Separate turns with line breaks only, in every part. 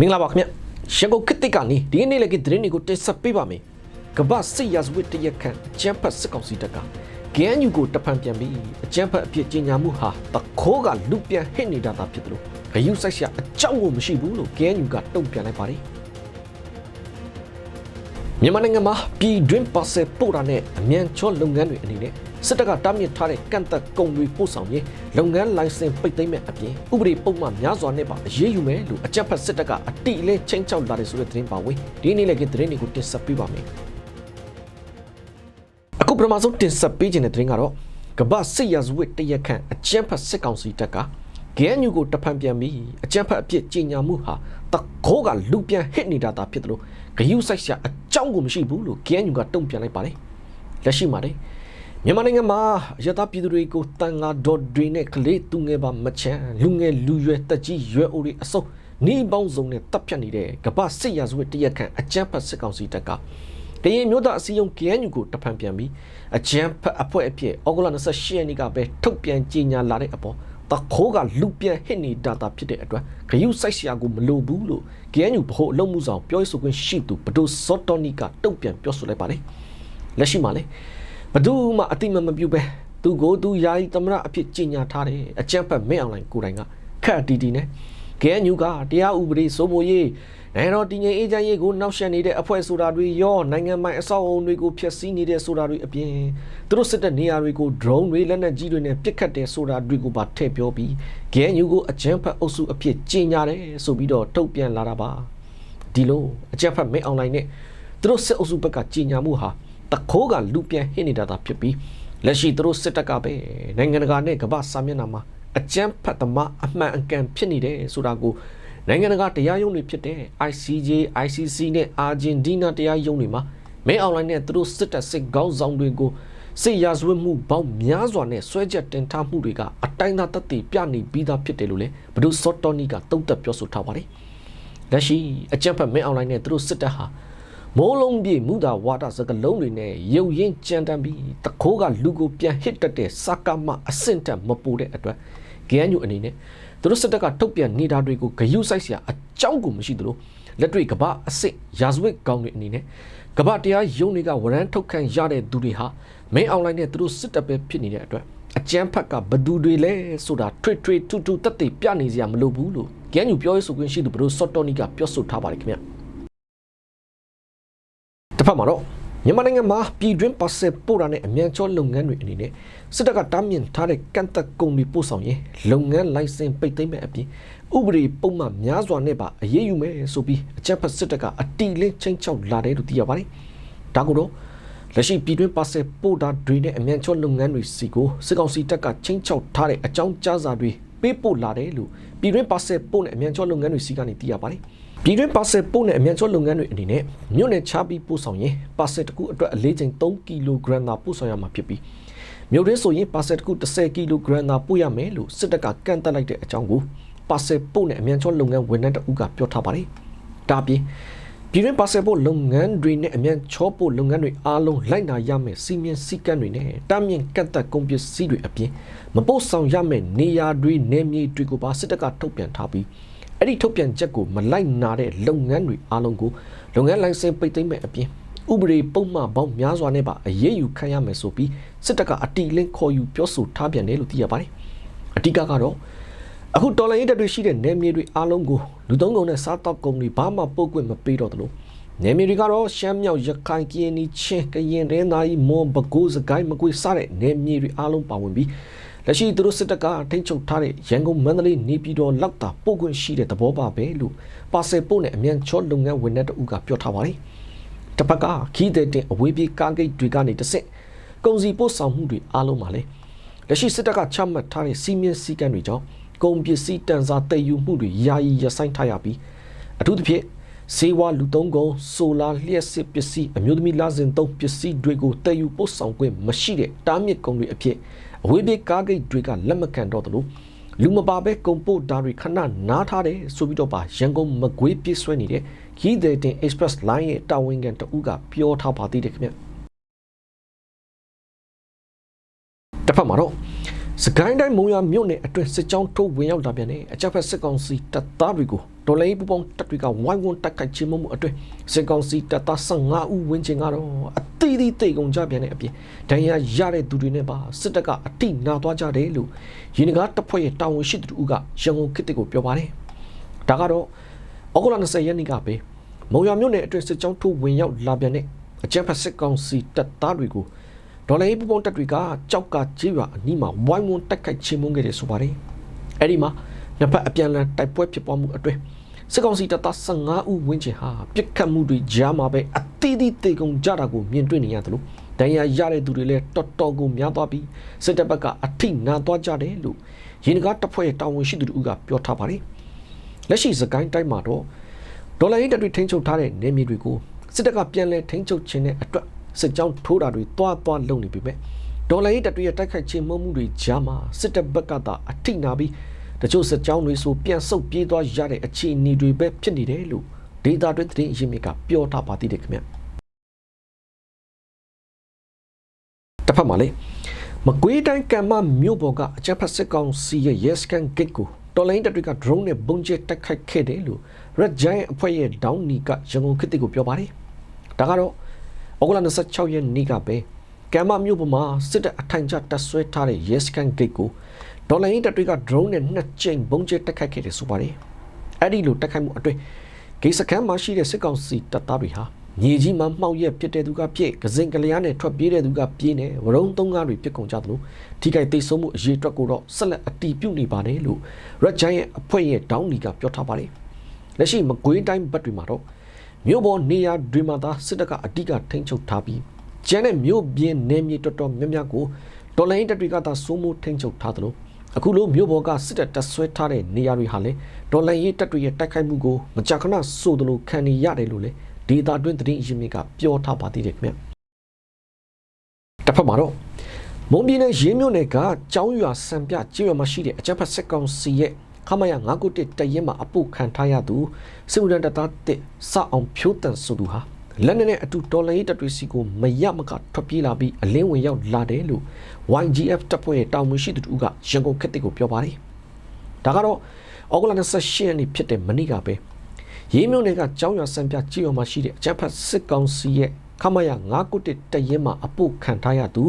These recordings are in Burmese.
မင်္ဂလာပါခင်ဗျရန်ကုန်ခေတ်တစ်ကနေဒီနေ့လည်းကသတင်းတွေကိုတင်ဆက်ပေးပါမယ်ကမ္ဘာစစ်ရာဇဝတ်တရက်ခန့်အကျန်းဖတ်စစ်ကောင်စီတပ်က GNU ကိုတဖန်ပြန်ပြီးအကျန်းဖတ်အဖြစ်ကြီးညာမှုဟာတခိုးကလူပြန်ဟစ်နေတာသာဖြစ်တယ်လို့ဂယုစိုက်ရှာအကြောင်းကိုမရှိဘူးလို့ GNU ကတုံ့ပြန်လိုက်ပါတယ်မြန်မာနိုင်ငံမှာပြည်တွင်းပါဆယ်ပို့တာနဲ့အမြန်ချောလုပ်ငန်းတွေအနေနဲ့ စစ်တပ်ကတားမြစ်ထားတဲ့ကန့်သက်ကုန်တွေပို့ဆောင်ရေးလုပ်ငန်းလိုင်စင်ပိတ်သိမ်းမဲ့အပြင်ဥပဒေပုံမှန်များစွာနဲ့ပါအရေးယူမယ်လို့အကြက်ဖက်စစ်တပ်ကအတိအလင်းချင်းချောက်လာတယ်ဆိုတဲ့သတင်းပါဝင်ဒီနေ့လည်းကသတင်းတွေကိုတင်ဆက်ပေးပါမယ်အခုပထမဆုံးတင်ဆက်ပေးခြင်းတဲ့သတင်းကတော့ကမ္ဘာစစ်ရာဇဝတ်တရက်ခန့်အကြက်ဖက်စစ်ကောင်စီတပ်က GNU ကိုတဖန်ပြန်ပြီးအကြက်ဖက်အဖြစ်ကြီးညာမှုဟာတခိုးကလူပြန်ဟစ်နေတာတာဖြစ်တယ်လို့ဂယုစိုက်ရှာအကြောင်းကိုမရှိဘူးလို့ GNU ကတုံ့ပြန်လိုက်ပါတယ်လက်ရှိမှာလေ မြန်မာနိုင်ငံမှာရသပြည်သူတွေကိုတန်ငါဒေါ်တွေနဲ့ကလေးသူငယ်ပါမချမ်းလူငယ်လူရွယ်တက်ကြီးရွယ်အိုတွေအစုံနှီးပေါင်းစုံနဲ့တပ်ဖြတ်နေတဲ့ကမ္ဘာစစ်ရာဇဝတ်တရက်ခန့်အကြမ်းဖက်စစ်ကောင်စီတပ်ကကရင်မျိုးသားအစည်းအရုံး KNU ကိုတဖန်ပြန်ပြီးအကြမ်းဖက်အဖွဲ့အဖြစ်ဩဂုတ်လ28ရက်နေ့ကပဲထုတ်ပြန်ကြေညာလာတဲ့အပေါ်တခိုးကလူပြန်ဟစ်နေတာတာဖြစ်တဲ့အတွက်ဂယုစိုက်ဆရာကိုမလိုဘူးလို့ KNU ဗဟိုအလုံးမှုဆောင်ပြောရေးဆိုခွင့်ရှိသူဘဒိုစောတော်နီကတုံ့ပြန်ပြောဆိုလိုက်ပါတယ်လက်ရှိမှာလေ ဘဒူးမှအတိမမပြုတ်ပဲသူကိုသူယာယီသမရအဖြစ်ကြီးညာထားတယ်အကြမ်းဖက်မဲအောင်လိုင်းကိုယ်တိုင်ကခက်အတီးတီနဲ့ KNU ကတရားဥပဒေစိုးမိုးရေးနိုင်ငံတော်တည်ငြိမ်အေးချမ်းရေးကိုနှောက်ယှက်နေတဲ့အဖွဲ့ဆိုတာတွေရောနိုင်ငံပိုင်အဆောက်အအုံတွေကိုဖျက်ဆီးနေတဲ့ဆိုတာတွေအပြင်သူတို့စစ်တပ်နေရာတွေကို drone တွေလက်နက်ကြီးတွေနဲ့ပစ်ခတ်တဲ့ဆိုတာတွေကိုပါထည့်ပြောပြီး KNU ကိုအကြမ်းဖက်အုပ်စုအဖြစ်ကြီးညာတယ်ဆိုပြီးတော့ထုတ်ပြန်လာတာပါဒီလိုအကြမ်းဖက်မဲအွန်လိုင်းနဲ့သူတို့စစ်အုပ်စုဘက်ကကြီးညာမှုဟာ တခိုးကလူပြန်ဟစ်နေတာတာဖြစ်ပြီးလက်ရှိသူတို့စစ်တပ်ကပဲနိုင်ငံတကာနဲ့ကမ္ဘာစာမျက်နှာမှာအကြမ်းဖက်သမားအမှန်အကန်ဖြစ်နေတယ်ဆိုတာကိုနိုင်ငံတကာတရားရုံးတွေဖြစ်တဲ့ ICJ, ICC နဲ့အာဂျင်တီးနားတရားရုံးတွေမှာမဲအွန်လိုင်းနဲ့သူတို့စစ်တပ်စစ်ကောင်းဆောင်တွေကိုစစ်ရာဇဝတ်မှုပေါင်းများစွာနဲ့ဆွဲချက်တင်ထားမှုတွေကအတိုင်းသားသက်သေပြနေပြီးသားဖြစ်တယ်လို့လည်းဘဒုစောတော်နီကတုံ့တက်ပြောဆိုထားပါတယ်။လက်ရှိအကြမ်းဖက်မဲအွန်လိုင်းနဲ့သူတို့စစ်တပ်ဟာ မိုးလုံးပြေမူတာဝါဒစကလုံးတွေနဲ့ရုပ်ရင်းကြမ်းတမ်းပြီးတခိုးကလူကိုပြန်ဟစ်တက်တဲ့စကားမအဆင့်တက်မပူတဲ့အတွက် GNU အနေနဲ့သူတို့စစ်တပ်ကထုတ်ပြန်နေတာတွေကိုဂယုစိုက်စရာအကြောင်းကိုမရှိသလိုလက်တွေ့ကမ္ဘာအစ်စ်ရာဇဝတ်ကောင်းတွေအနေနဲ့ကမ္ဘာတရားရုံးတွေကဝရမ်းထုတ်ခံရတဲ့သူတွေဟာမင်းအွန်လိုင်းနဲ့သူတို့စစ်တပ်ပဲဖြစ်နေတဲ့အတွက်အကြမ်းဖက်ကဘသူတွေလဲဆိုတာထွေထွေထူးထူးတက်တေပြနေစရာမလိုဘူးလို့ GNU ပြောရေးဆိုခွင့်ရှိသူဘရိုစော့တော်နီကပြောဆိုထားပါတယ်ခင်ဗျ တစ်ဖက်မှာတော့မြန်မာနိုင်ငံမှာပြည်တွင်းပါဆယ်ပို့တာနဲ့အမြန်ချောလုပ်ငန်းတွေအနေနဲ့စစ်တပ်ကတားမြစ်ထားတဲ့ကန့်သက်ကုန်တွေပို့ဆောင်ရင်လုပ်ငန်းလိုင်စင်ပိတ်သိမ်းမဲ့အပြင်ဥပဒေပုံမှန်များစွာနဲ့ပါအရေးယူမယ်ဆိုပြီးအကြမ်းဖက်စစ်တပ်ကအတီလင်းချင်းချောက်လာတယ်လို့သိရပါတယ်။ဒါကတော့လက်ရှိပြည်တွင်းပါဆယ်ပို့တာတွေနဲ့အမြန်ချောလုပ်ငန်းတွေစီကိုစစ်ကောင်စီတပ်ကချင်းချောက်ထားတဲ့အကြောင်းကြားစာတွေပေးပို့လာတယ်လို့ပြည်တွင်းပါဆယ်ပို့နဲ့အမြန်ချောလုပ်ငန်းတွေစီကနေသိရပါတယ်။ ပြည်တွင်းပါဆယ်ပို့နဲ့အမြန်ချောလုပ်ငန်းတွေအနေနဲ့မြို့နယ်ချပြီးပို့ဆောင်ရင်ပါဆယ်တစ်ခုအတွက်အလေးချိန်3ကီလိုဂရမ်သာပို့ဆောင်ရမှာဖြစ်ပြီးမြို့ရင်းဆိုရင်ပါဆယ်တစ်ခု10ကီလိုဂရမ်သာပို့ရမယ်လို့စစ်တပ်ကကန့်တက်လိုက်တဲ့အကြောင်းကိုပါဆယ်ပို့နဲ့အမြန်ချောလုပ်ငန်းဝန်ထမ်းတအုပ်ကပြောထားပါတယ်။ဒါပြင်ပြည်တွင်းပါဆယ်ပို့လုပ်ငန်းတွေနဲ့အမြန်ချောပို့လုပ်ငန်းတွေအားလုံးလိုက်နာရမယ်စီမင်းစည်းကမ်းတွေနဲ့တားမြင့်ကန့်သက်ကုန်ပစ္စည်းတွေအပြင်မပို့ဆောင်ရမယ်နေရာတွေနေမြေတွေကိုပါစစ်တပ်ကထုတ်ပြန်ထားပြီး အဲ့ဒီထုတ်ပြန်ချက်ကိုမလိုက်နာတဲ့လုပ်ငန်းတွေအားလုံးကိုလုပ်ငန်းလိုင်စင်ပိတ်သိမ်းမဲ့အပြင်ဥပဒေပုံမှန်ပေါင်းများစွာနဲ့ပါအရေးယူခံရမယ်ဆိုပြီးစစ်တပ်ကအတီလင်းခေါ်ယူပြောဆိုထားပြန်တယ်လို့သိရပါတယ်။အတိကကတော့အခုတော်လိုင်းရေးတပ်တွေရှိတဲ့နယ်မြေတွေအားလုံးကိုလူသုံးကုန်နဲ့စားတောက်ကုန်တွေဘာမှပို့ခွင့်မပေးတော့သလိုနယ်မြေတွေကတော့ရှမ်းမြောက်ရခိုင်ကရင်နီချင်းကရင်ရင်းသားကြီးမွန်ဘကိုးစကိုင်းမကွေးစတဲ့နယ်မြေတွေအားလုံးပါဝင်ပြီး လက်ရှိသူတို့စစ်တပ်ကထိန်းချုပ်ထားတဲ့ရန်ကုန်မန္တလေးနေပြည်တော်လောက်တာပို့ခွင့်ရှိတဲ့သဘောပါပဲလို့ပါဆယ်ပို့နဲ့အမြန်ချောလုပ်ငန်းဝန်ထမ်းတဦးကပြောထားပါတယ်။တစ်ဖက်ကခီးတဲ့တင်အဝေးပြေးကားဂိတ်တွေကနေတစ်ဆင့်ကုန်စည်ပို့ဆောင်မှုတွေအားလုံးပါလေလက်ရှိစစ်တပ်ကချမှတ်ထားတဲ့စီမင်းစည်းကမ်းတွေကြောင့်ကုန်ပစ္စည်းတန်စာတည်ယူမှုတွေယာယီရပ်ဆိုင်းထားရပြီးအထူးသဖြင့်စေဝါလူသုံးကုန်ဆိုလာလျှက်စစ်ပစ္စည်းအမျိုးသမီးလာစဉ်သုံးပစ္စည်းတွေကိုတည်ယူပို့ဆောင်ခွင့်မရှိတဲ့တားမြစ်ကုန်တွေအဖြစ် အဝေးပြေးကားဂိတ်တွေကလက်မခံတော့သလိုလူမပါဘဲကုန်ပို့တာတွေခဏနားထားတယ်ဆိုပြီးတော့ပါရန်ကုန်မကွေးပြည့်ဆွဲနေတဲ့ခီးတဲ့တင် Express Line ရဲ့တာဝန်ခံတဦးကပြောထားပါသေးတယ်ခင်ဗျတစ်ဖက်မှာတော့ စကိုင်းတိုင်းမုံရမြို့နယ်အတွင်းစစ်ကြောင်းထိုးဝင်ရောက်လာပြန်တဲ့အကြမ်းဖက်စစ်ကောင်စီတပ်သားတွေကိုဒေါ်လာရေးပူပေါင်းတပ်တွေကဝိုင်းဝန်းတိုက်ခိုက်ခြင်းမှုအတွင်းစစ်ကောင်စီတပ်သား15ဦးဝန်းကျင်ကတော့အသီးသီးတိတ်ကုန်ကြပြန်တဲ့အပြင်ဒဏ်ရာရတဲ့သူတွေနဲ့ပါစစ်တပ်ကအတိနာသွားကြတယ်လို့ရင်းကားတပ်ဖွဲ့ရဲ့တာဝန်ရှိသူတို့ကရန်ကုန်ခေတ်ကိုပြောပါတယ်။ဒါကတော့ဩဂုတ်လ20ရက်နေ့ကပဲမုံရမြို့နယ်အတွင်းစစ်ကြောင်းထိုးဝင်ရောက်လာပြန်တဲ့အကြမ်းဖက်စစ်ကောင်စီတပ်သားတွေကို ဒေါ်လာရေးပူပေါင်းတက်တွေကကြောက်ကကြေးရွာအနီးမှာဝိုင်းဝန်းတက်ခိုက်ချင်းမုန်းခဲ့တယ်ဆိုပါတယ်။အဲ့ဒီမှာနှစ်ဖက်အပြန်အလှန်တိုက်ပွဲဖြစ်ပွားမှုအတွင်းစစ်ကောင်စီတပ်သား15ဦးဝန်းကျင်ဟာပြစ်ခတ်မှုတွေကြားမှာပဲအသီးသီးတေကုန်ကြတာကိုမြင်တွေ့နေရတယ်လို့ဒဏ်ရာရတဲ့သူတွေလည်းတော်တော်ကိုများသွားပြီးစစ်တပ်ဘက်ကအထိနာသွားကြတယ်လို့ရင်းကားတပ်ဖွဲ့ရဲ့တာဝန်ရှိသူတို့ကပြောထားပါတယ်။လက်ရှိစကိုင်းတိုင်းမှာတော့ဒေါ်လာရေးတပ်တွေထိန်းချုပ်ထားတဲ့နေမြေတွေကိုစစ်တပ်ကပြန်လည်ထိန်းချုပ်ခြင်းတဲ့အတွက် စစ်ကြောင်းထိုးတာတွေတွားတွားလုပ်နေပြီပဲဒေါ်လာရေးတပ်တွေရဲ့တိုက်ခိုက်ခြင်းမှုမှုတွေကြားမှာစစ်တပ်ဘက်ကသာအထိနာပြီးတချို့စစ်ကြောင်းတွေဆိုပြန်ဆုတ်ပြေးသွားရတဲ့အခြေအနေတွေပဲဖြစ်နေတယ်လို့ဒေတာတွင်သတင်းအရင်းမြစ်ကပြောထားပါသေးတယ်ခင်ဗျတစ်ဖက်မှာလေမကွေးတိုင်းကံမမြို့ပေါ်ကအကြမ်းဖက်စစ်ကောင်စီရဲ့ Yes Can Gate ကိုတော်လိုင်းတပ်တွေက drone နဲ့ပုံကျဲတိုက်ခိုက်ခဲ့တယ်လို့ Red Giant အဖွဲ့ရဲ့ Down နီကရန်ကုန်ခေတ်ကိုပြောပါတယ်ဒါကတော့ ဩဂုတ်လ26ရက်နေ့ကပဲကမ်မမြို့ပေါ်မှာစစ်တပ်အထိုင်ချတပ်ဆွဲထားတဲ့ Yes Can Gate ကိုဒေါ်လာရင်းတပ်တွေက drone နဲ့နှစ်ကြိမ်ပုံကျဲတိုက်ခိုက်ခဲ့တယ်ဆိုပါတယ်အဲ့ဒီလိုတိုက်ခိုက်မှုအတွင်းဂိတ်စခန်းမှာရှိတဲ့စစ်ကောင်စီတပ်သားတွေဟာမြေကြီးမှာမှောက်ရက်ဖြစ်တဲ့သူကပြည့်ကစင်ကလျားနဲ့ထွက်ပြေးတဲ့သူကပြေးနေဝရုံသုံးကားတွေပြစ်ကုန်ကြသလိုထိခိုက်သိဆုံးမှုအရေးအတွက်ကိုတော့ဆက်လက်အတီးပြုတ်နေပါတယ်လို့ Red Giant အဖွဲ့ရဲ့ဒေါင်းလီကပြောထားပါတယ်လက်ရှိမကွေးတိုင်းဘက်တွေမှာတော့ မြို့ပေါ်နေရာတွေမှာသာစစ်တပ်ကအဓိကထိန်းချုပ်ထားပြီးကျန်တဲ့မြို့ပြင်းနယ်မြေတော်တော်များများကိုဒေါ်လာရင်းတပ်တွေကသာစိုးမိုးထိန်းချုပ်ထားသလိုအခုလိုမြို့ပေါ်ကစစ်တပ်တပ်ဆွဲထားတဲ့နေရာတွေဟာလည်းဒေါ်လာရင်းတပ်တွေရဲ့တိုက်ခိုက်မှုကိုမကြာခဏစိုးသလိုခံနေရတယ်လို့လည်းဒေတာတွင်းသတင်းအရင်းမြစ်ကပြောထားပါသေးတယ်ခင်ဗျတစ်ဖက်မှာတော့မွန်ပြည်နယ်ရေးမြို့နယ်ကကျောင်းရွာစံပြကျေးရွာမှာရှိတဲ့အကြမ်းဖက်စစ်ကောင်စီရဲ့ ခမရ991တရင်မှာအပုတ်ခံထားရသူစစ်မှုထမ်းတပ်သားတစ်စအောင်ဖြိုးတန်ဆိုသူဟာလက်နဲ့အတူတော်လိုင်းရေးတပ်တွေစီကိုမရမကထွက်ပြေးလာပြီးအလင်းဝင်ရောက်လာတယ်လို့ YGF တပ်ဖွဲ့ရဲ့တာဝန်ရှိသူတို့ကရန်ကုန်ခေတ်ကိုပြောပါတယ်။ဒါကတော့ဩဂုတ်လ28ရက်နေ့ဖြစ်တဲ့မနေ့ကပဲရေးမြို့နယ်ကကျောင်းရွာစံပြကြီးရွာမှာရှိတဲ့အကြမ်းဖက်စစ်ကောင်စီရဲ့ခမရ991တရင်မှာအပုတ်ခံထားရသူ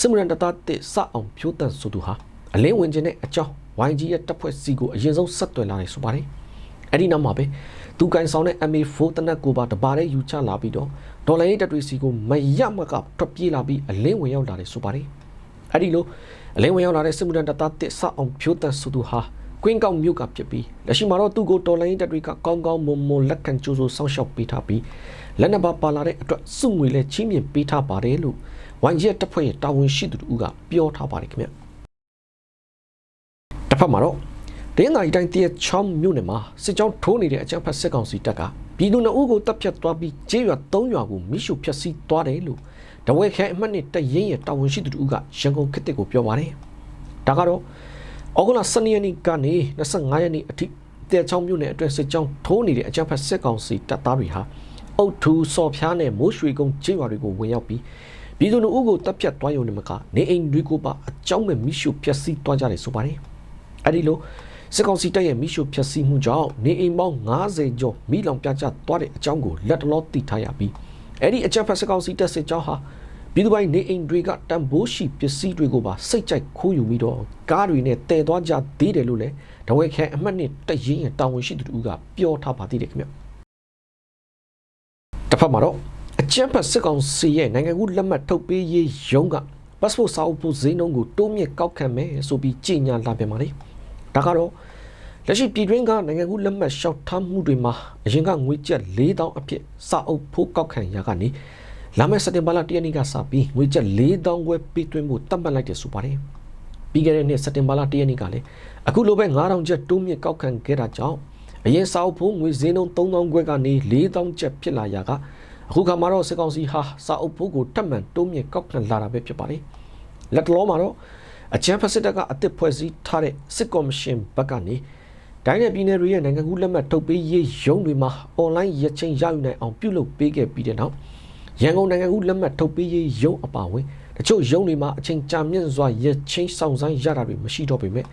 စစ်မှုထမ်းတပ်သားတစ်စအောင်ဖြိုးတန်ဆိုသူဟာအလင်းဝင်ခြင်းနဲ့အကြောင်း YG ရဲ့တပ်ဖွဲ့စီကိုအရင်ဆုံးဆက်သွယ်လာတယ်ဆိုပါတယ်။အဲ့ဒီနောက်မှာပဲသူကန်ဆောင်တဲ့ MA4 တနက်ကိုပါတပါးလေးယူချလာပြီးတော့ဒေါ်လာရေးတပ်တွေစီကိုမရမကထွက်ပြေးလာပြီးအလင်းဝင်ရောက်လာတယ်ဆိုပါတယ်။အဲ့ဒီလိုအလင်းဝင်ရောက်လာတဲ့စစ်မှုထမ်းတပ်သားတစ်ဆောက်အောင်ဖြိုးတန်ဆိုသူဟာကွင်းကောက်မြို့ကဖြစ်ပြီးလက်ရှိမှာတော့သူ့ကိုတော်လိုင်းတပ်တွေကကောင်းကောင်းမွန်မွန်လက်ခံကြိုးစိုးစောင့်ရှောက်ပေးထားပြီးလက်နက်ပါပါလာတဲ့အတွက်စုငွေလည်းချင်းမြင့်ပေးထားပါတယ်လို့ဝန်ကြီးတပ်ဖွဲ့ရဲ့တာဝန်ရှိသူတို့ကပြောထားပါတယ်ခင်ဗျ။ တစ်ဖက်မှာတော့ဒင်းသာရီတိုင်းတရချောင်းမြို့နယ်မှာစစ်ကြောင်းထိုးနေတဲ့အကြမ်းဖက်စစ်ကောင်စီတပ်ကပြည်သူနှအုပ်ကိုတပ်ဖြတ်သွားပြီးကျေးရွာ၃ရွာကိုမိရှုဖျက်ဆီးသွားတယ်လို့တဝဲခဲအမှတ်နဲ့တရင်ရဲ့တာဝန်ရှိသူတို့ကရန်ကုန်ခေတ်ကိုပြောပါတယ်။ဒါကတော့ဩဂုတ်လ12ရက်နေ့ကနေ25ရက်နေ့အထိတဲချောင်းမြို့နယ်အတွင်းစစ်ကြောင်းထိုးနေတဲ့အကြမ်းဖက်စစ်ကောင်စီတပ်သားတွေဟာအုတ်ထူစော်ဖျားနဲ့မိုးရွှေကုန်းကျေးရွာတွေကိုဝင်ရောက်ပြီးပြည်သူ့အုပ်ကိုတပ်ဖြတ်သွားရုံနဲ့မကနေအိမ်တွေကိုပါအကြောင်းမဲ့မိရှုဖျက်ဆီးသွားကြတယ်ဆိုပါတယ်။ အဲဒီလိုစစ်ကောင်စီတပ်ရဲ့မိရှုဖျက်ဆီးမှုကြောင့်နေအိမ်ပေါင်း90ကျော်မိလောင်ပြကျသွားတဲ့အကြောင်းကိုလက်တလောသိထားရပြီးအဲ့ဒီအကြမ်းဖက်စစ်ကောင်စီတပ်စစ်ကြောင်းဟာပြည်သူပိုင်းနေအိမ်တွေကတန်ဖိုးရှိပစ္စည်းတွေကိုပါစိတ်ကြိုက်ခိုးယူပြီးတော့ကားတွေနဲ့တည်သွားကြသေးတယ်လို့လည်းတဝဲခဲအမှတ်နဲ့တရင်ရင်တာဝန်ရှိသူတို့ကပြောထားပါသေးတယ်ခင်ဗျတစ်ဖက်မှာတော့အကြမ်းဖက်စစ်ကောင်စီရဲ့နိုင်ငံကူးလက်မှတ်ထုတ်ပေးရေးရုံးက passport စာအုပ်ဖို့ဈေးနှုန်းကိုတိုးမြင့်ကောက်ခံမယ်ဆိုပြီးကြေညာလာပြန်ပါလေ ဒါကတော့လက်ရှိပြည်တွင်းကနိုင်ငံကူးလက်မှတ်လျှောက်ထားမှုတွေမှာအရင်ကငွေကျပ်4000အဖြစ်စာအုပ်ဖို့ကောက်ခံရကနေလာမယ့်စက်တင်ဘာလ1ရက်နေ့ကစပြီးငွေကျပ်4000ခွဲပေးသွင်းဖို့တတ်မှတ်လိုက်တယ်ဆိုပါတယ်ပြီးခဲ့တဲ့နှစ်စက်တင်ဘာလ1ရက်နေ့ကလည်းအခုလိုပဲ9000ကျပ်တိုးမြင့်ကောက်ခံခဲ့တာကြောင့်အရင်စာအုပ်ဖို့ငွေဈေးနှုန်း3000ခွဲကနေ4000ကျပ်ဖြစ်လာရာကအခုခါမှာတော့စစ်ကောင်စီဟာစာအုပ်ဖို့ကိုတက်မှန်တိုးမြင့်ကောက်ခံလာတာပဲဖြစ်ပါတယ်လက်တလုံးမှာတော့ အချမ်းဖက်စစ်တပ်ကအသစ်ဖွဲ့စည်းထားတဲ့စစ်ကော်မရှင်ဘက်ကနေတိုင်းနယ်ပြည်နယ်တွေရဲ့နိုင်ငံကူးလက်မှတ်ထုတ်ပေးရေးရုံးတွေမှာအွန်လိုင်းရချင်းရယူနိုင်အောင်ပြုလုပ်ပေးခဲ့ပြီးတဲ့နောက်ရန်ကုန်နိုင်ငံကူးလက်မှတ်ထုတ်ပေးရေးရုံးအပါအဝင်တတချို့ရုံးတွေမှာအချိန်ကြာမြင့်စွာရချင်းဆောင်ဆိုင်ရတာတွေမရှိတော့ပေမဲ့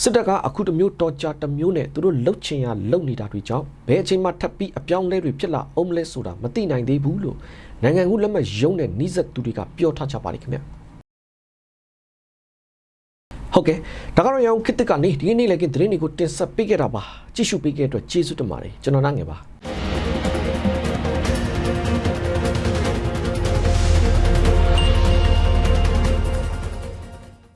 စစ်တပ်ကအခုတစ်မျိုးတော်ကြာတစ်မျိုးနဲ့သူတို့လှုပ်ချင်ရလှုပ်နေတာတွေကြောင့်ဘယ်အချိန်မှထပ်ပြီးအပြောင်းအလဲတွေဖြစ်လာအောင်မလဲဆိုတာမသိနိုင်သေးဘူးလို့နိုင်ငံကူးလက်မှတ်ရုံးတဲ့နှိစက်သူတွေကပြောထားကြပါလိမ့်ခင်ဗျာ ဟုတ်ကဲ့ဒါကတော့ရအောင်ခစ်တစ်ကနေဒီနေ့လည်းကသတင်းတွေကိုတင်ဆက်ပေးခဲ့တာပါကြည့်ရှုပေးခဲ့တဲ့အတွက်ကျေးဇူးတင်ပါတယ်ကျွန်တော်နားငယ်ပါ